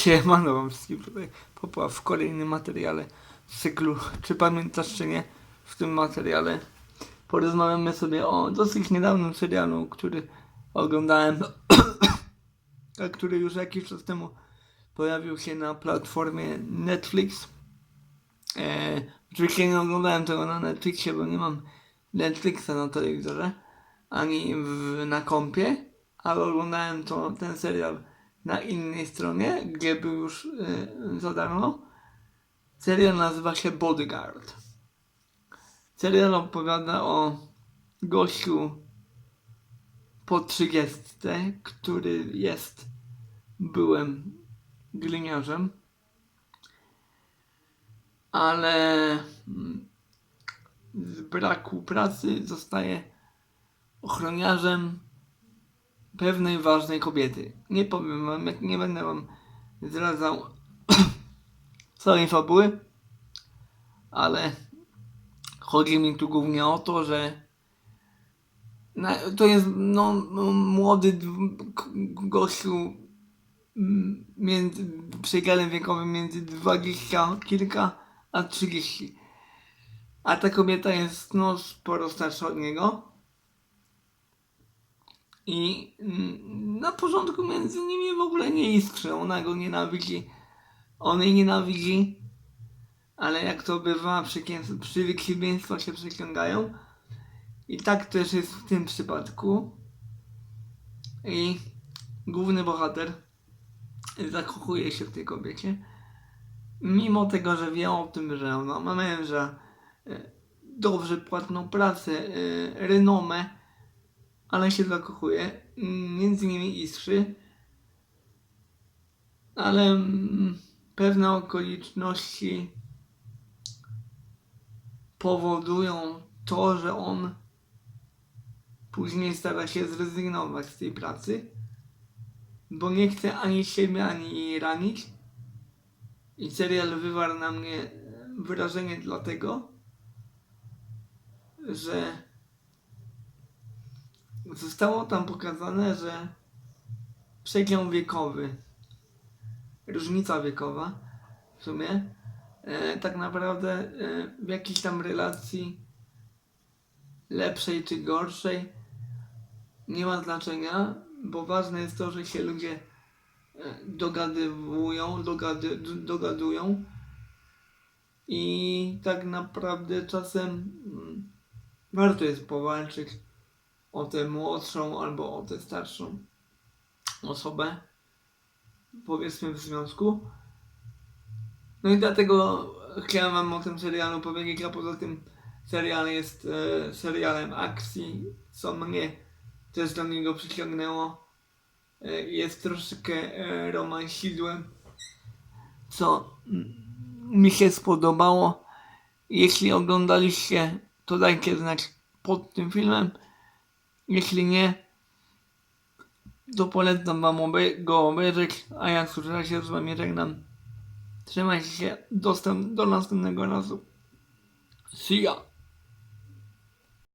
Siemano wam wszystkim tutaj Popa w kolejnym materiale z cyklu Czy pamiętasz czy nie? W tym materiale porozmawiamy sobie o dosyć niedawnym serialu, który oglądałem, a który już jakiś czas temu pojawił się na platformie Netflix. E, oczywiście nie oglądałem tego na Netflixie, bo nie mam Netflixa na telewizorze, ani w, na kompie, ale oglądałem to, ten serial na innej stronie, gdzie był już y, za darmo. Serial nazywa się Bodyguard. Serial opowiada o gościu po 30, który jest byłem gliniarzem, ale mm, z braku pracy zostaje ochroniarzem pewnej ważnej kobiety. Nie powiem wam, nie będę wam zdradzał całej fabuły, ale chodzi mi tu głównie o to, że to jest no, no, młody gościu między przedziale wiekowym między 20 kilka a 30. A ta kobieta jest no sporo starsza od niego. I mm, na początku między nimi w ogóle nie iskrzy. Ona go nienawidzi. On jej nienawidzi. Ale jak to bywa, przeciwieństwa się przyciągają. I tak też jest w tym przypadku. I główny bohater zakochuje się w tej kobiecie. Mimo tego, że wie o tym, że ona ma męża, e, dobrze płatną pracę, e, renomę, ale się zakochuje. Mm, Między nimi iskrzy. Ale mm, pewne okoliczności powodują to, że on później stara się zrezygnować z tej pracy, bo nie chce ani siebie, ani jej ranić. I serial wywarł na mnie wrażenie dlatego, że zostało tam pokazane, że przedział wiekowy, różnica wiekowa w sumie, e, tak naprawdę e, w jakiejś tam relacji lepszej czy gorszej nie ma znaczenia, bo ważne jest to, że się ludzie e, dogadywują, dogady, dogadują i tak naprawdę czasem mm, warto jest powalczyć o tę młodszą albo o tę starszą osobę, powiedzmy w związku. No i dlatego chciałem Wam o tym serialu powiedzieć, a poza tym serial jest e, serialem akcji, co mnie też do niego przyciągnęło. E, jest troszeczkę e, romansidłem, co mi się spodobało. Jeśli oglądaliście, to dajcie znać pod tym filmem. Jeśli nie, to polecam wam obej- go obejrzeć, a ja ja się z wami żegnam. Trzymajcie się, dostęp do następnego razu. See ya!